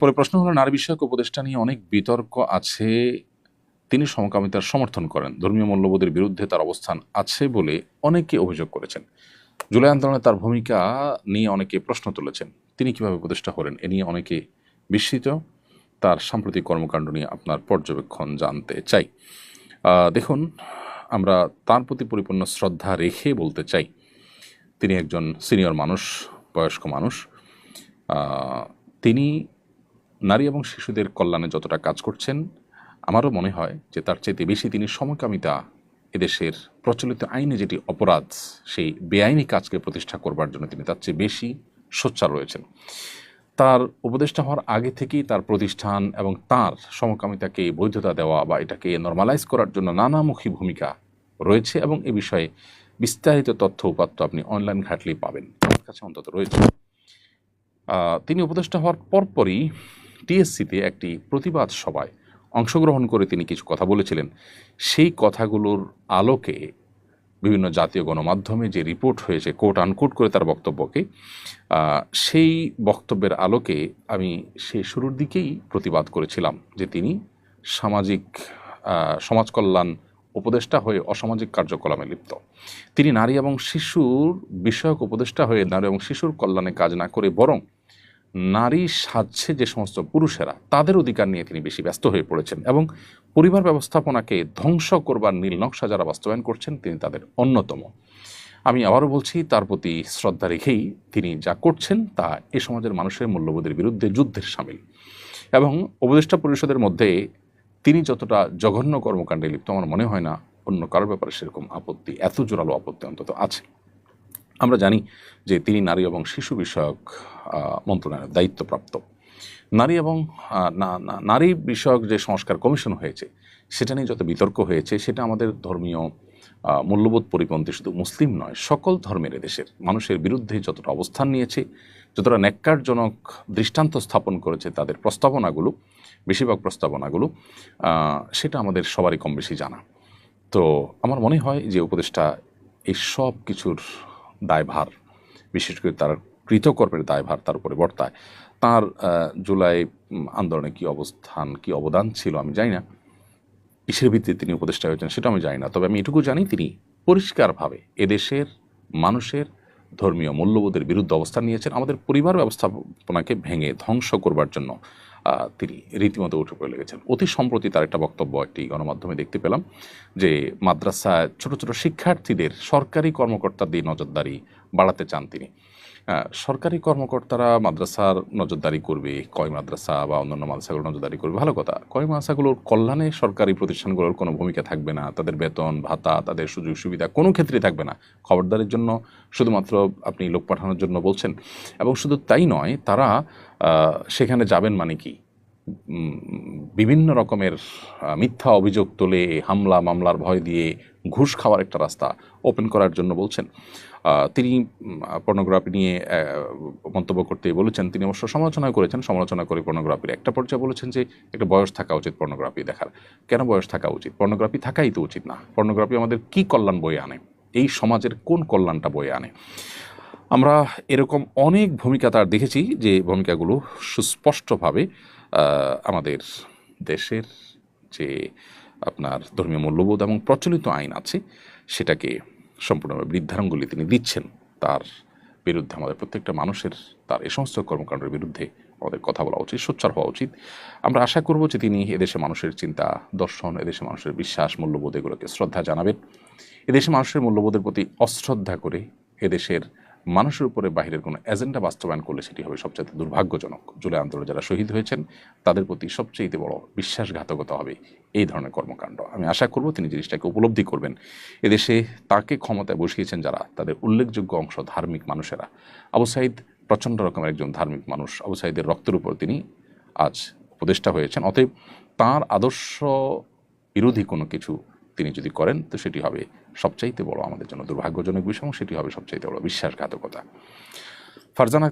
পরে প্রশ্ন হলো, নারী বিষয়ক উপদেষ্টা নিয়ে অনেক বিতর্ক আছে, তিনি সমকামিতার সমর্থন করেন। ধর্মীয় মূল্যবোধের বিরুদ্ধে তার অবস্থান আছে বলে অনেকে অভিযোগ করেছেন। জুলাই আন্দোলনে তার ভূমিকা নিয়ে অনেকে প্রশ্ন তুলেছেন। তিনি কীভাবে উপদেষ্টা হলেন, এ নিয়ে অনেকে বিস্মিত। তার সাম্প্রতিক কর্মকাণ্ড নিয়ে আপনার পর্যবেক্ষণ জানতে চাই। দেখুন, আমরা তার প্রতি পরিপূর্ণ শ্রদ্ধা রেখে বলতে চাই। তিনি একজন সিনিয়র মানুষ, বয়স্ক মানুষ। তিনি নারী এবং শিশুদের কল্যাণে যতটা কাজ করছেন, আমারও মনে হয় যে তার চাইতে বেশি তিনি সমকামিতা এদেশের প্রচলিত আইনে যেটি অপরাধ, সেই বেআইনি কাজকে প্রতিষ্ঠা করবার জন্য তিনি তার চেয়ে বেশি সোচ্চার রয়েছেন। তার উপদেষ্টা হওয়ার আগে থেকেই তার প্রতিষ্ঠান এবং তার সমকামিতাকে বৈধতা দেওয়া বা এটাকে নর্মালাইজ করার জন্য নানামুখী ভূমিকা রয়েছে এবং এ বিষয়ে বিস্তারিত তথ্য উপাত্ত আপনি অনলাইন ঘাটলেই পাবেন। আমার কাছে অন্তত রয়েছে। তিনি উপদেষ্টা হওয়ার পরপরই টিএসসিতে একটি প্রতিবাদ সভায় অংশগ্রহণ করে তিনি কিছু কথা বলেছিলেন। সেই কথাগুলোর আলোকে বিভিন্ন জাতীয় গণমাধ্যমে যে রিপোর্ট হয়েছে কোট আনকোট করে তার বক্তব্যকে সেই বক্তব্যের আলোকে আমি সে শুরুর দিকেই প্রতিবাদ করেছিলাম যে তিনি সামাজিক সমাজকল্যাণ উপদেষ্টা হয়ে অসামাজিক কার্যকলামে লিপ্ত। তিনি নারী এবং শিশুর বিষয়ক উপদেষ্টা হয়ে নারী এবং শিশুর কল্যাণে কাজ না করে বরং নারী সাজছে যে সমস্ত পুরুষেরা, তাদের অধিকার নিয়ে তিনি বেশি ব্যস্ত হয়ে পড়েছেন এবং পরিবার ব্যবস্থাপনাকে ধ্বংস করবার নীল নকশা যারা বাস্তবায়ন করছেন, তিনি তাদের অন্যতম। আমি আবারও বলছি, তার প্রতি শ্রদ্ধা রেখেই তিনি যা করছেন, তা এ সমাজের মানুষের মূল্যবোধের বিরুদ্ধে যুদ্ধের সামিল। এবং উপদেষ্টা পরিষদের মধ্যে তিনি যতটা জঘন্য কর্মকাণ্ডে লিপ্ত, আমার মনে হয় না অন্য কারোর ব্যাপারে সেরকম আপত্তি, এত জোরালো আপত্তি অন্তত আছে। আমরা জানি যে তিনি নারী এবং শিশু বিষয়ক মন্ত্রণালয়ের দায়িত্বপ্রাপ্ত। নারী এবং নারী বিষয়ক যে সংস্কার কমিশন হয়েছে, সেটা নিয়ে যত বিতর্ক হয়েছে, সেটা আমাদের ধর্মীয় মূল্যবোধ পরিপন্থী শুধু মুসলিম নয়, সকল ধর্মের দেশের মানুষের বিরুদ্ধে যতটা অবস্থান নিয়েছে, যতটা ন্যাক্কারজনক দৃষ্টান্ত স্থাপন করেছে তাদের প্রস্তাবনাগুলো, বেশিরভাগ প্রস্তাবনাগুলো সেটা আমাদের সবারই কম বেশি জানা। তো আমার মনে হয় যে উপদেষ্টা এই সব কিছুর দায়ভার, বিশেষ করে তার কৃতকর্মের দায়ভার তার উপরে বর্তায়। তার জুলাই আন্দোলনে কি অবস্থান, কি অবদান ছিল আমি জানি না। কিসের ভিত্তিতে তিনি উপদেষ্টা হয়েছেন সেটা আমি জানি না। তবে আমি এটুকু জানি তিনি পরিষ্কারভাবে এদেশের মানুষের ধর্মীয় মূল্যবোধের বিরুদ্ধে অবস্থান নিয়েছেন। আমাদের পরিবার ব্যবস্থাপনাকে ভেঙে ধ্বংস করবার জন্য তিনি রীতিমতো উঠে পড়ে লেগেছেন। অতি সম্প্রতি তার একটা বক্তব্য একটি গণমাধ্যমে দেখতে পেলাম যে মাদ্রাসায় ছোট ছোট শিক্ষার্থীদের সরকারি কর্মকর্তা দিয়ে নজরদারি বাড়াতে চান তিনি। সরকারি কর্মকর্তারা মাদ্রাসার নজরদারি করবে, কয় মাদ্রাসা বা অন্যান্য মাদ্রাসাগুলো নজরদারি করবে, ভালো কথা। কয় মাদ্রাসাগুলোর কল্যাণে সরকারি প্রতিষ্ঠানগুলোর কোনো ভূমিকা থাকবে না। তাদের বেতন, ভাতা, তাদের সুযোগ সুবিধা কোনো ক্ষেত্রেই থাকবে না। খবরদারের জন্য শুধুমাত্র আপনি লোক পাঠানোর জন্য বলছেন। এবং শুধু তাই নয়, তারা সেখানে যাবেন মানে কি? বিভিন্ন রকমের মিথ্যা অভিযোগ তোলে, হামলা, মামলার ভয় দিয়ে ঘুষ খাওয়ার একটা রাস্তা ওপেন করার জন্য বলছেন। তিনি পর্নোগ্রাফি নিয়ে মন্তব্য করতে বলেছেন। তিনি অবশ্য সমালোচনা করেছেন, সমালোচনা করে পর্নোগ্রাফির একটা পর্যায়ে বলেছেন যে, একটা বয়স থাকা উচিত পর্নোগ্রাফি দেখার। কেন বয়স থাকা উচিত? পর্নোগ্রাফি থাকাই তো উচিত না। পর্নোগ্রাফি আমাদের কি কল্যাণ বয়ে আনে? এই সমাজের কোন কল্যাণটা বয়ে আনে? আমরা এরকম অনেক ভূমিকা তার দেখেছি যে ভূমিকাগুলো সুস্পষ্টভাবে আমাদের দেশের যে আপনার ধর্মীয় মূল্যবোধ এবং প্রচলিত আইন আছে, সেটাকে সম্পূর্ণভাবে বৃদ্ধাঙ্গুলি তিনি দিচ্ছেন। তার বিরুদ্ধে আমাদের প্রত্যেকটা মানুষের, তার এই সমস্ত কর্মকাণ্ডের বিরুদ্ধে আমাদের কথা বলা উচিত, সোচ্চার হওয়া উচিত। আমরা আশা করব যে তিনি এদেশে মানুষের চিন্তা, দর্শন, এদেশে মানুষের বিশ্বাস, মূল্যবোধ এগুলোকে শ্রদ্ধা জানাবেন। এদেশে মানুষের মূল্যবোধের প্রতি অশ্রদ্ধা করে এদেশের মানুষের উপরে বাহিরের কোনো এজেন্ডা বাস্তবায়ন করলে সেটি হবে সবচেয়ে দুর্ভাগ্যজনক। জুলাই আন্দোলনে যারা শহীদ হয়েছেন, তাদের প্রতি সবচেয়ে বড় বিশ্বাসঘাতকতা হবে এই ধরনের কর্মকাণ্ড। আমি আশা করব তিনি জিনিসটাকে উপলব্ধি করবেন। এদেশে তাকে ক্ষমতায় বসিয়েছেন যারা, তাদের উল্লেখযোগ্য অংশ ধার্মিক মানুষেরা। আবু সাইদ প্রচণ্ড রকমের একজন ধার্মিক মানুষ। আবু সাইদের রক্তের উপর তিনি আজ উপদেষ্টা হয়েছেন। অতএব তার আদর্শ বিরোধী কোনো কিছু তিনি যদি করেন, তো সেটি হবে সবচাইতে বড় আমাদের জন্য দুর্ভাগ্যজনক বিষয় এবং সেটি হবে সবচাইতে বড় বিশ্বাসঘাতকতা। ফারজান